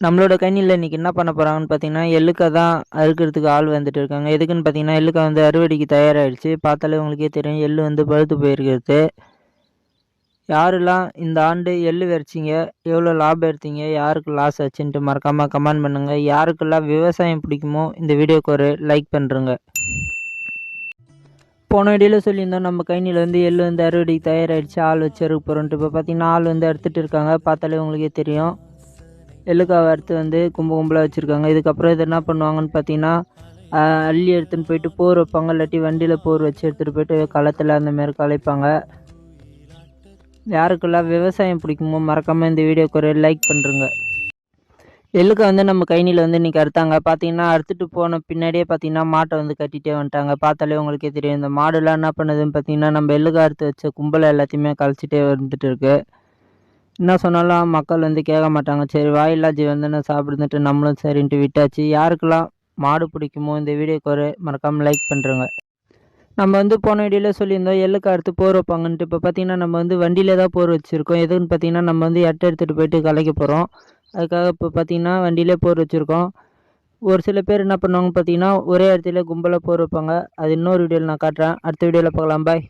நம்மளோட கணினியில் இன்றைக்கி என்ன பண்ண போகிறாங்கன்னு பார்த்தீங்கன்னா எள்ளுக்காய் தான் அறுக்கிறதுக்கு ஆள் வந்துட்டு இருக்காங்க. எதுக்குன்னு பார்த்தீங்கன்னா எள்ளுக்காய் வந்து அறுவடைக்கு தயாராகிடுச்சு பார்த்தாலே உங்களுக்கே தெரியும் எள்ளு வந்து பழுத்து போயிருக்கிறது. யாரெல்லாம் இந்த ஆண்டு எள்ளு விதைச்சிங்க எவ்வளோ லாபம் எடுத்தீங்க யாருக்கு லாஸ் ஆச்சுன்ட்டு மறக்காமல் கமெண்ட் பண்ணுங்கள் யாருக்கெல்லாம் விவசாயம் பிடிக்குமோ இந்த வீடியோக்கு ஒரு லைக் பண்ணுறங்க போன வீடியோவில் சொல்லியிருந்தோம் நம்ம கைனியில் வந்து எள்ளு வந்து அறுவடைக்கு தயாராகிடுச்சு ஆள் வச்சு அறுக்க போகிறோன்ட்டு இப்போ பார்த்தீங்கன்னா ஆள் வந்து அறுத்துட்டு இருக்காங்க. பார்த்தாலே உங்களுக்கே தெரியும். எள்ளுக்காவை அறுத்து வந்து கும்ப கும்பலாக வச்சுருக்காங்க. இதுக்கப்புறம் இது என்ன பண்ணுவாங்கன்னு பார்த்தீங்கன்னா அள்ளி எடுத்துன்னு போயிட்டு போர் வைப்பாங்க. இல்லாட்டி வண்டியில் போர் வச்சு எடுத்துகிட்டு போயிட்டு களத்தில் அந்த மாதிரி கலைப்பாங்க. யாருக்கெல்லாம் விவசாயம் பிடிக்குமோ மறக்காமல் இந்த வீடியோக்கு ஒரு லைக் பண்ணுறங்க எள்ளுக்கு வந்து நம்ம கைனியில் வந்து இன்றைக்கி அறுத்தாங்க. பார்த்தீங்கன்னா அறுத்துட்டு போன பின்னாடியே பார்த்தீங்கன்னா மாட்டை வந்து கட்டிகிட்டே வந்துட்டாங்க. பார்த்தாலே உங்களுக்கே தெரியும். இந்த மாடுலாம் என்ன பண்ணுதுன்னு பார்த்தீங்கன்னா நம்ம எள்ளுக்கு அறுத்து வச்ச கும்பலை எல்லாத்தையுமே கழிச்சிட்டே வந்துட்டு இருக்குது என்ன சொன்னாலும் மக்கள் வந்து கேட்க மாட்டாங்க. சரி வாயில்லா ஜீவன் தானே சாப்பிடுந்துட்டு நம்மளும் சரின்ட்டு விட்டாச்சு. யாருக்கெல்லாம் மாடு பிடிக்குமோ இந்த வீடியோக்கு ஒரு மறக்காமல் லைக் பண்ணுறங்க நம்ம வந்து போன வீடியோவில் சொல்லியிருந்தோம் எள்ளுக்கு அடுத்து போர் வைப்பாங்கன்ட்டு. இப்போ பார்த்தீங்கன்னா நம்ம வந்து வண்டியிலே தான் போர் வச்சுருக்கோம். எதுன்னு பார்த்தீங்கன்னா நம்ம வந்து எட்டை எடுத்துகிட்டு போயிட்டு கலைக்க போகிறோம் அதுக்காக இப்போ பார்த்தீங்கன்னா வண்டியிலே போர் வச்சுருக்கோம். ஒரு சில பேர் என்ன பண்ணுவாங்க பார்த்தீங்கன்னா ஒரே இடத்துல கும்பலாக போர் வைப்பாங்க. அது இன்னொரு வீடியோவில் நான் காட்டுறேன். அடுத்த வீடியோவில் பார்க்கலாம். பாய்